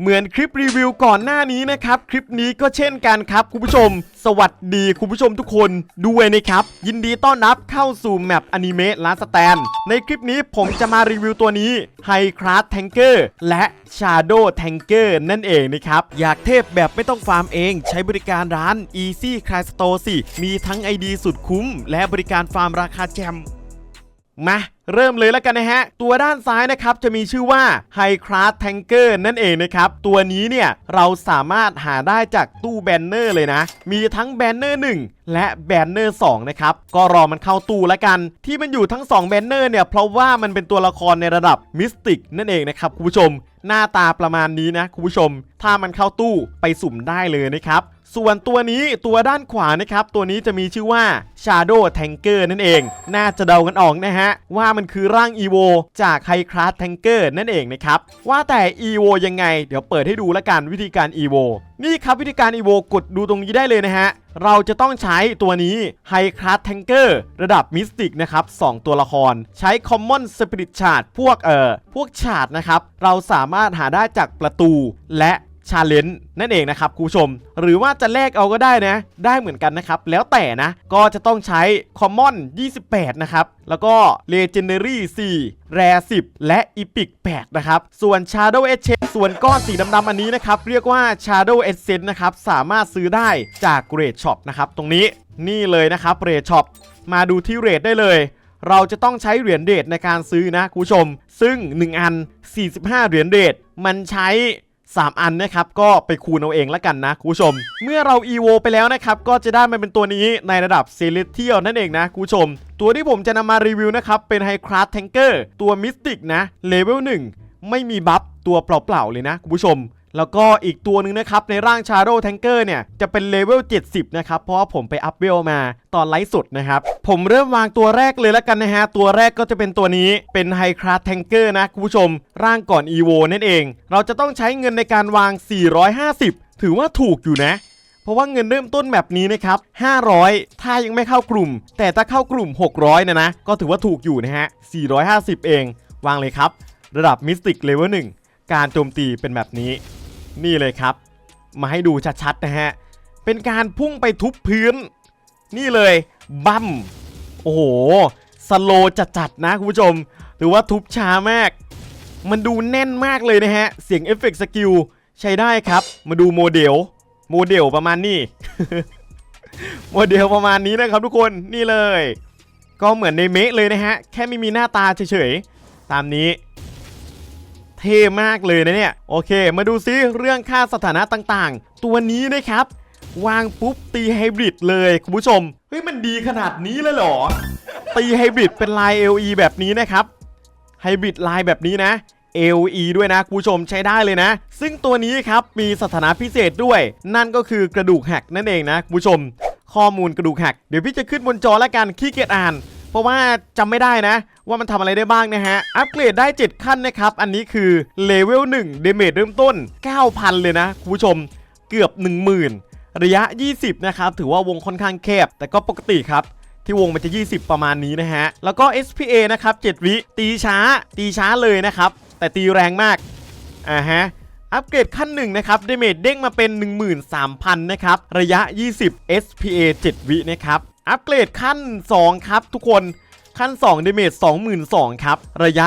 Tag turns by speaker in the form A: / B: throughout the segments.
A: เหมือนคลิปรีวิวก่อนหน้านี้นะครับ คลิปนี้ก็เช่นกันครับคุณผู้ชม สวัสดีคุณผู้ชมทุกคนด้วยนะครับ ยินดีต้อนรับเข้าสู่แมปอนิเมะลาสแตนในคลิปนี้ผมจะมารีวิวตัวนี้ไฮคราสแทงเกอร์และชาโด w แทงเกอร์นั่นเองนะครับ อยากเทพแบบไม่ต้องฟาร์มเอง ใช้บริการร้าน Easy c r y Store สิ มีทั้ง ID สุดคุ้ม และบริการฟาร์มราคาแจม มาเริ่มเลยแล้วกันนะฮะ ตัวด้านซ้ายนะครับจะมีชื่อว่า High Class Tanker นั่นเองนะครับ ตัวนี้เนี่ยเราสามารถหาได้จากตู้แบนเนอร์เลยนะ มีทั้งแบนเนอร์1และแบนเนอร์2นะครับ ก็รอมันเข้าตู้แล้วกัน ที่มันอยู่ทั้ง 2 แบนเนอร์เนี่ยเพราะว่ามันเป็นตัวละครในระดับมิสติกนั่นเองนะครับคุณผู้ชม หน้าตาประมาณนี้นะคุณผู้ชม ถ้ามันเข้าตู้ไปสุ่มได้เลยนะครับ ส่วนตัวนี้ตัวด้านขวานะครับ ตัวนี้จะมีชื่อว่า Shadow Tanker นั่นเอง น่าจะเดากันออกนะฮะ ว่ามันคือร่าง EVO จาก High Class Tanker นั่นเองนะครับ ว่าแต่ EVO ยังไง เดี๋ยวเปิดให้ดูละกันวิธีการ EVO นี่ครับวิธีการ EVO กดดูตรงนี้ได้เลยนะฮะ เราจะต้องใช้ตัวนี้ High Class Tanker ระดับ Mystic นะครับ 2 ตัวละคร ใช้ Common Spirit Shard พวกเอ่อพวก Shard นะครับ เราสามารถหาได้จากประตูและ ชาเลนจ์นั่นเองนะครับคุณผู้ชม หรือว่าจะแลกเอาก็ได้นะ ได้เหมือนกันนะครับ แล้วแต่นะ ก็จะต้องใช้ Common 28 นะครับ แล้วก็ Legendary 4 Rare 10 และ Epic 8นะครับ ส่วน Shadow e s s e n ส่วนก้อนสีดำๆอันนี้นะครับ เรียกว่า Shadow e s s e n นะครับ สามารถซื้อได้จาก Red Shop นะครับ ตรงนี้นี่เลยนะครับ Red Shop มาดูที่เรทได้เลย เราจะต้องใช้เหรียญเดทในการซื้อนะคุณผู้ชม ซึ่ง 1 อัน 45 เหรียญเดทมันใช้ 3 อันนะครับก็ไปคูณเอาเองแล้วกันนะคุณผู้ชม เมื่อเรา EVO ไปแล้วนะครับก็จะได้มาเป็นตัวนี้ในระดับ Celestial นั่นเองนะคุณผู้ชม ตัวที่ผมจะนำมารีวิวนะครับเป็น High Class Tanker ตัว Mystic นะเลเวล1ไม่มีบัฟตัวเปล่าๆเลยนะคุณผู้ชม แล้วก็อีกตัวหนึ่งนะครับในร่าง Shadow Tanker เนี่ยจะเป็นเลเวล 70 นะครับ เพราะว่าผมไปอัพเวลมาตอนไลฟ์สดนะครับ ผมเริ่มวางตัวแรกเลยแล้วกันนะฮะ ตัวแรกก็จะเป็นตัวนี้เป็น High Class Tanker นะคุณผู้ชม ร่างก่อน EVO นั่นเอง เราจะต้องใช้เงินในการวาง 450 ถือว่าถูกอยู่นะเพราะว่าเงินเริ่มต้นแบบนี้นะครับ 500 ถ้ายังไม่เข้ากลุ่ม แต่ถ้าเข้ากลุ่ม 600 นะนะ ก็ถือว่าถูกอยู่นะฮะ 450 เอง วางเลยครับ ระดับ Mystic Level 1การโจมตีเป็นแบบนี้ นี่เลยครับ มาให้ดูชัดๆนะฮะ เป็นการพุ่งไปทุบพื้น นี่เลยบัมโอ้โห สโลจัดๆนะคุณผู้ชม หรือว่าทุบช้ามาก มันดูแน่นมากเลยนะฮะ เสียงเอฟเฟกต์สกิลใช้ได้ครับ มาดูโมเดล โมเดลประมาณนี้ โมเดลประมาณนี้นะครับทุกคนนี่เลย ก็เหมือนในเมะเลยนะฮะ แค่ไม่มีหน้าตาเฉยๆ ตามนี้ เท่มากเลยนะเนี่ย โอเค มาดูซิเรื่องค่าสถานะต่างๆ ตัวนี้นะครับ วางปุ๊บตีไฮบริดเลยคุณผู้ชม เฮ้ยมันดีขนาดนี้เลยเหรอ ตีไฮบริดเป็นลาย LE แบบนี้นะครับ ไฮบริดลายแบบนี้นะ LE ด้วยนะคุณผู้ชมใช้ได้เลยนะ ซึ่งตัวนี้ครับมีสถานะพิเศษด้วย นั่นก็คือกระดูกหักนั่นเองนะคุณผู้ชม ข้อมูลกระดูกหัก เดี๋ยวพี่จะขึ้นบนจอแล้วกันขี้เกียจอ่าน เพราะว่าจำไม่ได้นะ ว่ามันทำอะไรได้บ้างนะฮะ อัปเกรดได้ 7 ขั้นนะครับ อันนี้คือเลเวล1เดเมจเริ่มต้น 9,000 เลยนะคุณผู้ชมเกือบ 10,000 ระยะ 20 นะครับ ถือว่าวงค่อนข้างแคบ แต่ก็ปกติครับที่วงมันจะ 20 ประมาณนี้นะฮะ แล้วก็ SPA นะครับ 7 วิตีช้า ตีช้าเลยนะครับ แต่ตีแรงมาก อ่าฮะ อัปเกรดขั้นหนึ่งนะครับเดเมจเด้งมาเป็น 13,000 นะครับ ระยะ 20 SPA 7 วินะครับ อัปเกรดขั้น 2 ครับทุกคนขั้น2เดเมจ22,000ครับ ระยะ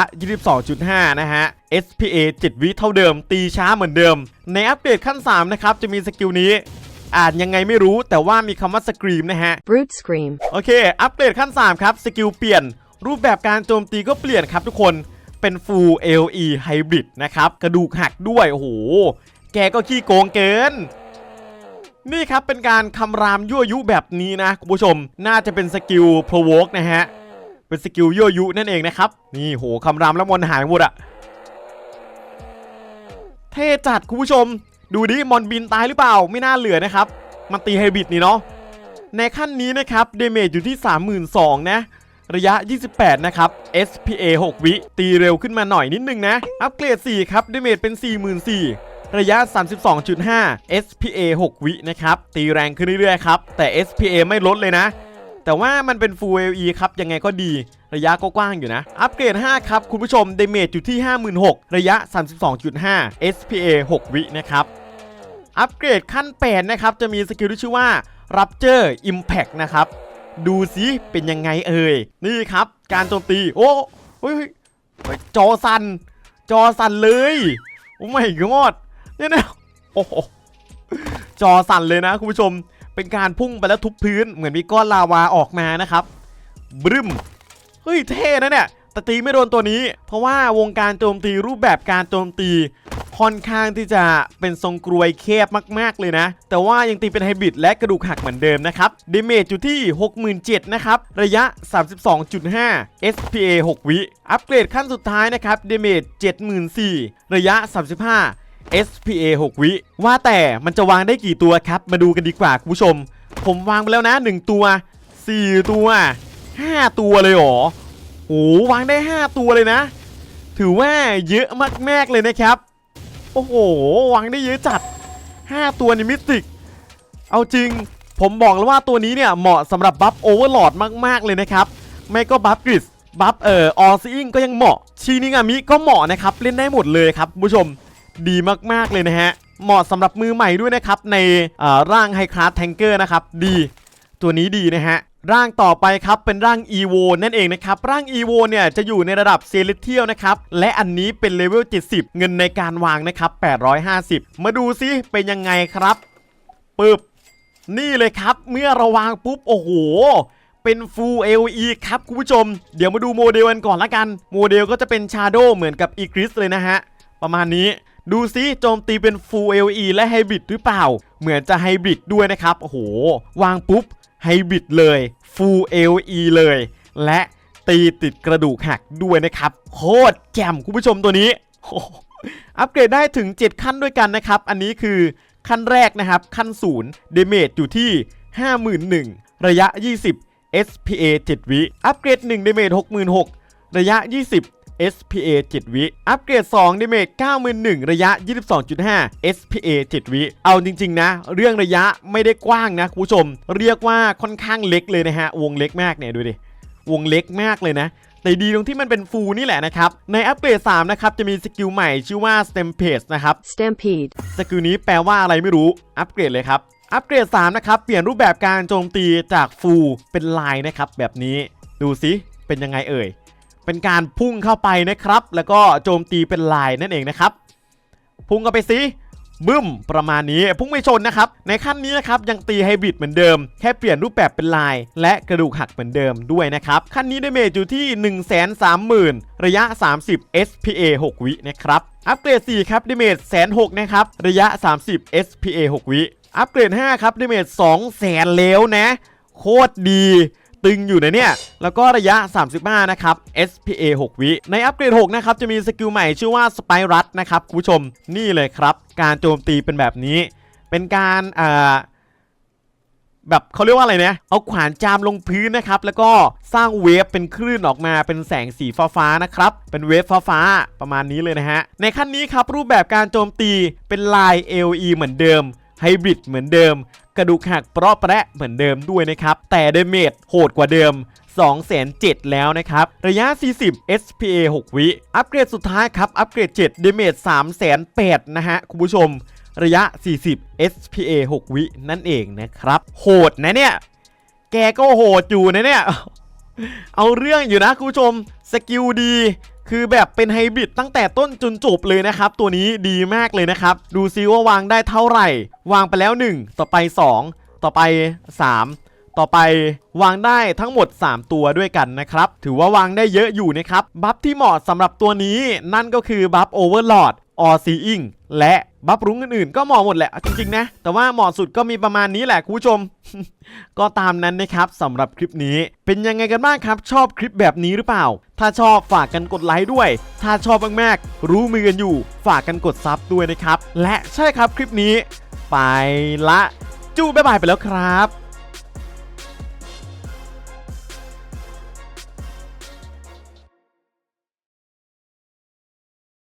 A: 22.5 นะฮะ SPA 7 วิเท่าเดิม ตีช้าเหมือนเดิม ในอัปเกรดขั้น 3 นะครับ จะมีสกิลนี้ อ่านยังไงไม่รู้แต่ว่ามีคำว่าสกรีมนะฮะ
B: Brute Scream.
A: โอเค อัปเกรดขั้น 3 ครับ สกิลเปลี่ยน รูปแบบการโจมตีก็เปลี่ยนครับทุกคนเป็น Full LE Hybrid นะครับ กระดูกหักด้วย โอ้โห แกก็ขี้โกงเกิน นี่ครับเป็นการคำรามยั่วยุแบบนี้นะคุณผู้ชม น่าจะเป็นสกิล Provoke นะฮะ เป็นสกิลยั่วยุนั่นเองนะครับ นี่โหคำรามแล้วมอนหายหมดอะเท่จัดคุณผู้ชม ดูดิมอนบินตายหรือเปล่าไม่น่าเหลือนะครับ มันตีไฮบิดนี่เนาะในขั้นนี้นะครับเดเมจอยู่ที่ 32,000นะระยะ 28 นะครับ SPA 6 วิ ตีเร็วขึ้นมาหน่อยนิดนึงนะ อัปเกรด 4 ครับ เดเมจเป็น 44,000 ระยะ 32.5 SPA 6 วินะครับ ตีแรงขึ้นเรื่อยๆครับ แต่ SPA ไม่ลดเลยนะ แต่ว่ามันเป็น Full LE ครับ ยังไงก็ดี ระยะก็กว้างอยู่นะ อัปเกรด 5 ครับ คุณผู้ชมเดเมจอยู่ที่ 56,000ระยะ 32.5 SPA 6 วินะครับ อัปเกรดขั้น 8 นะครับ จะมีสกิลที่ชื่อว่า Rapture Impact นะครับ ดูสิเป็นยังไงเอ่ย นี่ครับ การโจมตี โอ้เฮ้ยเฮ้ยเฮ้ยจอสัน จอสันเลย โอ้ไม่กอด เนี่ยนะโอ้โหจอสั่นเลยนะคุณผู้ชม เป็นการพุ่งไปแล้วทุบพื้นเหมือนมีก้อนลาวาออกมานะครับบรึมเฮ้ยเท่นะเนี่ยแต่ตีไม่โดนตัวนี้ เพราะว่าวงการโจมตีรูปแบบการโจมตีค่อนข้างที่จะเป็นทรงกรวยแคบมาก ๆ เลยนะ แต่ว่ายังตีเป็นไฮบริดและกระดูกหักเหมือนเดิมนะครับเดเมจอยู่ที่ 67,000นะครับ ระยะ 32.5 SPA 6 วิ อัปเกรดขั้นสุดท้ายนะครับเดเมจ74,000 ระยะ 35 SPA 6 วิ ว่าแต่มันจะวางได้กี่ตัวครับ มาดูกันดีกว่าคุณผู้ชม ผมวางไปแล้วนะ 1 ตัว 4 ตัว 5 ตัวเลยหรอโอ้วางได้ 5 ตัวเลยนะ ถือว่าเยอะมากๆเลยนะครับ โอ้โหวางได้เยอะจัด 5 ตัวในมิสติก เอาจริง ผมบอกแล้วว่าตัวนี้เนี่ยเหมาะสำหรับบัฟโอเวอร์ลอดมากๆเลยนะครับ ไม่ก็บัฟกริสบัฟเอ่อออซิงก็ยังเหมาะ ชีนิงามิก็เหมาะนะครับ เล่นได้หมดเลยครับคุณผู้ชม ดีมากๆเลยนะฮะ เหมาะสำหรับมือใหม่ด้วยนะครับ ในร่างไฮคลาสแทงเกอร์นะครับ ดี ตัวนี้ดีนะฮะร่างต่อไปครับเป็นร่าง EVO นั่นเองนะครับ ร่าง EVO เนี่ยจะอยู่ในระดับเซเลเทียลนะครับ และอันนี้เป็นเลเวล 70 เงินในการวางนะครับ 850 มาดูซิเป็นยังไงครับปึ๊บนี่เลยครับเมื่อเราวางปุ๊บ โอ้โห เป็น Full AOE ครับคุณผู้ชม เดี๋ยวมาดูโมเดลกันก่อนละกัน โมเดลก็จะเป็น Shadow เหมือนกับ e g r i s เลยนะฮะ ประมาณนี้ ดูซิโจมตีเป็น Full AOE และ Hybrid หรือเปล่า เหมือนจะ Hybrid ด้วยนะครับ โอ้โห วางปุ๊บ Hybrid เลย Full AOE เลย และตีติดกระดูกหักด้วยนะครับ โคตรแจ่มคุณผู้ชมตัวนี้ อัปเกรดได้ถึง 7 ขั้นด้วยกันนะครับ อันนี้คือขั้นแรกนะครับ ขั้นศูนย์เดเมจอยู่ที่ 51,000 ระยะ 20 SPA 7 วิ อัปเกรด1เดเมจ66,000 ระยะ 20 SPA 7 วิ อัปเกรด2 d a m a g e 91,000ระยะ 22.5 SPA 7 วิ เอาจริง ๆ นะ เรื่องระยะไม่ได้กว้างนะคุณผู้ชม เรียกว่าค่อนข้างเล็กเลยนะฮะ วงเล็กมากเนี่ยดูดิ วงเล็กมากเลยนะแต่ดีตรงที่มันเป็นฟูลนี่แหละนะครับ ในอัปเกรด3นะครับ จะมีสกิลใหม่ชื่อว่า Stem Page นะครับ
B: Stampede.
A: สกิลนี้แปลว่าอะไรไม่รู้ อัปเกรดเลยครับ อัปเกรด3นะครับ เปลี่ยนรูปแบบการโจมตีจากฟูลเป็นลายนะครับ แบบนี้ ดูสิ เป็นยังไงเอ่ย เป็นการพุ่งเข้าไปนะครับ แล้วก็โจมตีเป็นลายนั่นเองนะครับ พุ่งเข้าไปสิบึ้มประมาณนี้พุ่งไม่ชนนะครับ ในขั้นนี้นะครับยังตีไฮบริดเหมือนเดิม แค่เปลี่ยนรูปแบบเป็นลาย และกระดูกหักเหมือนเดิมด้วยนะครับ ขั้นนี้ได้เมจอยู่ที่ 1 3 0 0 0 0 ระยะ 30 SPA 6 วินะครับ อัปเกรด 4 ครับไดิเมจแสนหกนะครับ ระยะ 30 SPA 6 วิ อัปเกรด 5 ครับไดิเมจ2แสนแล้วนะ โคตรดี ตึงอยู่ในเนี่ย แล้วก็ระยะ 35 นะครับ SPA 6 วิ ในอัปเกรด 6 นะครับ จะมีสกิลใหม่ชื่อว่าสไปรัสนะครับคุณผู้ชมนี่เลยครับ การโจมตีเป็นแบบนี้ เป็นการอ่าแบบเขาเรียกว่าอะไรเนี่ย เอาขวานจามลงพื้นนะครับ แล้วก็สร้างเวฟเป็นคลื่นออกมาเป็นแสงสีฟ้าๆนะครับ เป็นเวฟฟ้าๆประมาณนี้เลยนะฮะ ในขั้นนี้ครับรูปแบบการโจมตีเป็นลาย AOE เหมือนเดิมไฮบริดเหมือนเดิม กระดูกหักเปราะแปะเหมือนเดิมด้วยนะครับ แต่เดเมจโหดกว่าเดิม2,007แล้วนะครับ ระยะ 40 SPA 6 วิ อัปเกรดสุดท้ายครับ อัปเกรด 7 เดเมจ3,008นะฮะ คุณผู้ชม ระยะ 40 SPA 6 วิ นั่นเองนะครับ โหดนะเนี่ย แกก็โหดอยู่นะเนี่ย เอาเรื่องอยู่นะคุณผู้ชม สกิลดี คือแบบเป็นไฮบริดตั้งแต่ต้นจนจบเลยนะครับ ตัวนี้ดีมากเลยนะครับ ดูซิว่าวางได้เท่าไหร่ วางไปแล้ว 1 ต่อไป 2 ต่อไป 3 ต่อไปวางได้ทั้งหมด 3 ตัวด้วยกันนะครับ ถือว่าวางได้เยอะอยู่นะครับ บัฟที่เหมาะสำหรับตัวนี้นั่นก็คือบัฟโอเวอร์ลอด ออซีอิงและบัฟรุ้งอื่นๆ ก็เหมาะหมดแหละจริงๆนะ แต่ว่าเหมาะสุดก็มีประมาณนี้แหละคุณผู้ชม ก็ตามนั้นนะครับสำหรับคลิปนี้ เป็นยังไงกันบ้างครับ ชอบคลิปแบบนี้หรือเปล่า ถ้าชอบฝากกันกดไลค์ด้วย ถ้าชอบมากๆ รู้มือกันอยู่ ฝากกันกดซับด้วยนะครับ และใช่ครับคลิปนี้ ไปละ จู๊บ๊ายบายไปแล้วครับ